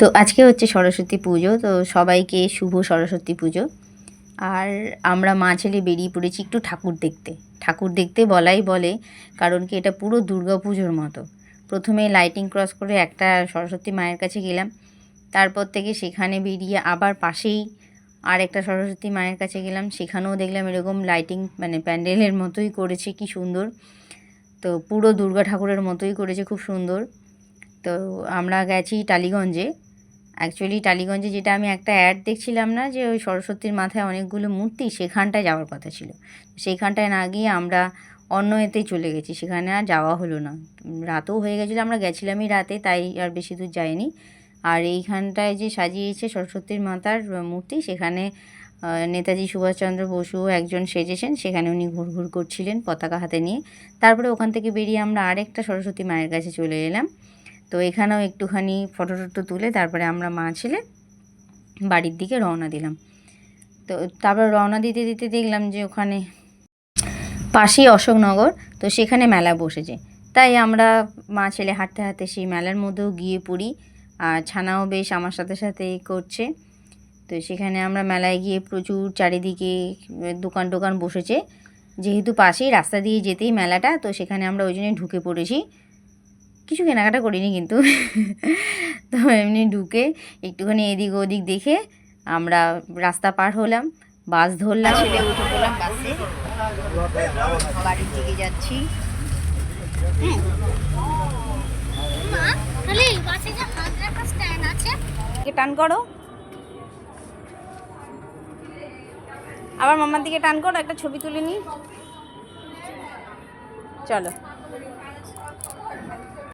তো আজকে হচ্ছে সরস্বতী পুজো, তো সবাইকে শুভ সরস্বতী পুজো। আর আমরা মা ছেলে বেরিয়ে পড়েছি একটু ঠাকুর দেখতে। ঠাকুর দেখতে বলাই বলে কারণ কি এটা পুরো দুর্গা পুজোর মতো। প্রথমে লাইটিং ক্রস করে একটা সরস্বতী মায়ের কাছে গেলাম। তারপর থেকে সেখানে বেরিয়ে আবার পাশেই আর একটা সরস্বতী মায়ের কাছে গেলাম। সেখানেও দেখলাম এরকম লাইটিং মানে প্যান্ডেলের মতোই করেছে, কি সুন্দর। তো পুরো দুর্গা ঠাকুরের মতোই করেছে, খুব সুন্দর। তো আমরা গেছি টালিগঞ্জে। অ্যাকচুয়ালি টালিগঞ্জে যেটা আমি একটা অ্যাড দেখছিলাম না, যে ওই সরস্বতীর মাথায় অনেকগুলো মূর্তি সেখানটায় যাওয়ার কথা ছিল। সেইখানটায় না গিয়ে আমরা অন্য এতেই চলে গেছি, সেখানে আর যাওয়া হলো না। রাতও হয়ে গেছিল, আমরা গেছিলামই রাতে, তাই আর বেশি দূর যাইনি। আর এইখানটায় যে সাজিয়েছে সরস্বতীর মাতার মূর্তি, সেখানে নেতাজি সুভাষচন্দ্র বসু একজন সেজেছেন, সেখানে উনি ঘুর ঘুর করছিলেন পতাকা হাতে নিয়ে। তারপরে ওখান থেকে বেরিয়ে আমরা আরেকটা সরস্বতী মায়ের কাছে চলে এলাম। তো এখানেও একটুখানি ফটো টটো তুলে তারপরে আমরা মা ছেলে বাড়ির দিকে রওনা দিলাম। তো তারপর রওনা দিতে দিতে দেখলাম যে ওখানে পাশেই অশোকনগর, তো সেখানে মেলা বসেছে। তাই আমরা মা ছেলে হাঁটতে হাঁটতে সেই মেলার মধ্যেও গিয়ে পড়ি। আর ছানাও বেশ আমার সাথে সাথে করছে। তো সেখানে আমরা মেলায় গিয়ে প্রচুর চারিদিকে দোকান টোকান বসেছে। যেহেতু পাশেই রাস্তা দিয়ে যেতেই মেলাটা, তো সেখানে আমরা ওই জন্যই ঢুকে পড়েছি। কিছু কেনাকাটা করিনি কিন্তু। তো এমনি ঢুকে একটুখানি এদিক ওদিক দেখে আমরা রাস্তা পার হলাম বাস ধরলাম। ছেলে উঠে পড়লাম বাসে। বাড়ির দিকে যাচ্ছি। টান করো। আবার মামার দিকে টান করো একটা ছবি তুলে নি চলো।